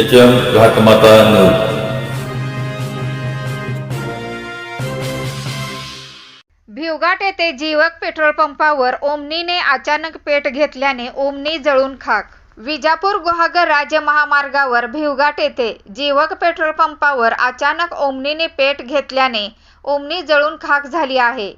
H M Ghatmata news Bhivghat येथे Jeevak petrol पंपावर ओमनीने अचानक पेट घेतल्याने ओमनी जळून खाक. विजापूर गुहागर राज्य महामार्गावर भिवघाट येथे जीवक पेट्रोल पंपावर अचानक ओमनीने पेट घेतल्याने ओमनी जळून खाक झाली आहे.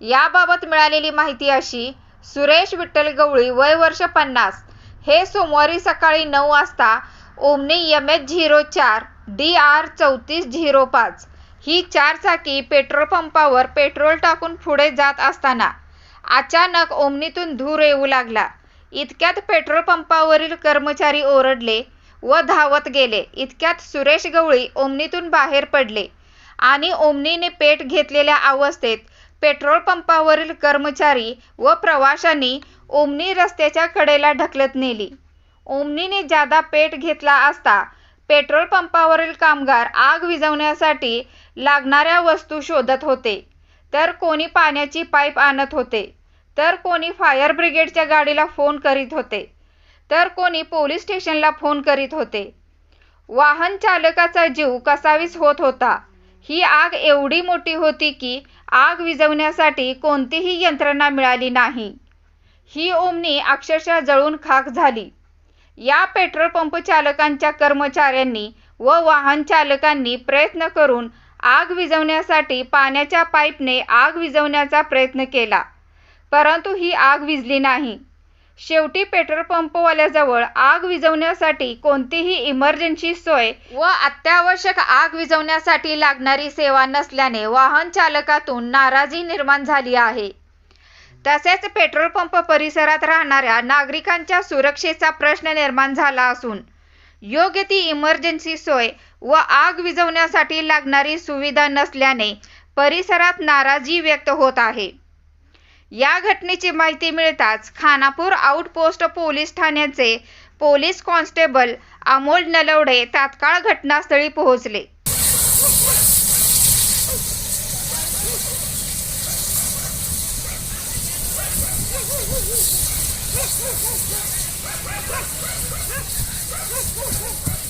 याबाबत मिळालेली माहिती अशी सुरेश विठ्ठल गवळी वय वर्ष पन्नास. हे सोमवारी सकाळी नऊ वाजता ओमनी एम एच झिरो चार डी आर चौतीस झिरो पाच. ही चारचाकी पेट्रोल पंपावर पेट्रोल टाकून पुढे जात असताना अचानक ओमनीतून धूर येऊ लागला. इतक्यात पेट्रोल पंपावरील कर्मचारी ओरडले व धावत गेले. इतक्यात सुरेश गवळी ओमनीतून बाहेर पडले आणि ओमनीने पेट घेतलेल्या अवस्थेत पेट्रोल पंपावरील कर्मचारी व प्रवाशांनी ओमनी रस्त्याच्या कडेला ढकलत नेली. ओमनीने जादा पेट घेतला असता पेट्रोल पंपावरील कामगार आग विझवण्यासाठी लागणाऱ्या वस्तू शोधत होते. तर कोणी पाण्याची पाईप आणत होते. तर कोणी फायर ब्रिगेडच्या गाडीला फोन करीत होते. तर कोणी पोलीस स्टेशनला फोन करीत होते. वाहन चालकाचा जीव कसावीस होत होता. ही आग एवढी मोठी होती की आग विझवण्यासाठी कोणतीही यंत्रणा मिळाली नाही. ही ओमनी अक्षरशः जळून खाक झाली. या पेट्रोल पंप चालकांच्या कर्मचाऱ्यांनी व वाहन चालकांनी प्रयत्न करून आग विझवण्यासाठी पाण्याच्या पाईपने आग विझवण्याचा प्रयत्न केला. परंतु ही आग विझली नाही. शेवटी पेट्रोल पंपवाल्याजवळ आग विझवण्यासाठी कोणतीही इमर्जन्सी सोय व अत्यावश्यक आग विझवण्यासाठी लागणारी सेवा नसल्याने वाहन चालकातून नाराजी निर्माण झाली आहे. तसेच पेट्रोल पंप परिसरात राहणाऱ्या नागरिकांच्या सुरक्षेचा प्रश्न निर्माण झाला असून योग्य ती इमर्जन्सी सोय व आग विझवण्यासाठी लागणारी सुविधा नसल्याने परिसरात नाराजी व्यक्त होत आहे. या घटनेची माहिती मिळताच खानापूर आउटपोस्ट पोलीस ठाण्याचे पोलीस कॉन्स्टेबल अमोल नलवडे तात्काळ घटनास्थळी पोहोचले. Thank you.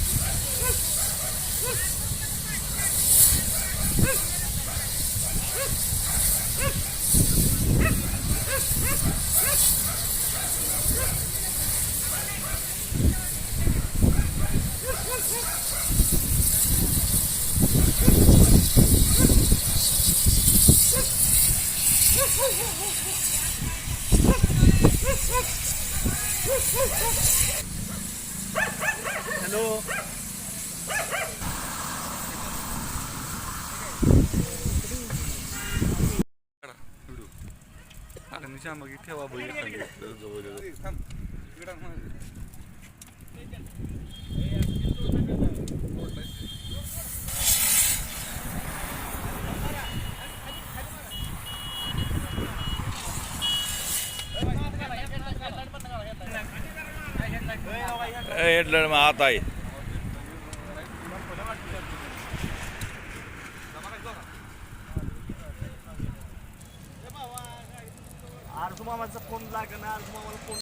हॅलो निशा मग ठेवा बघितलं हेडलाईन आता आहे अर्ज मामाचा फोन लागणार अर्ज मामाला phone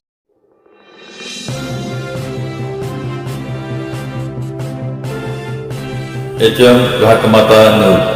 H M Ghatmata news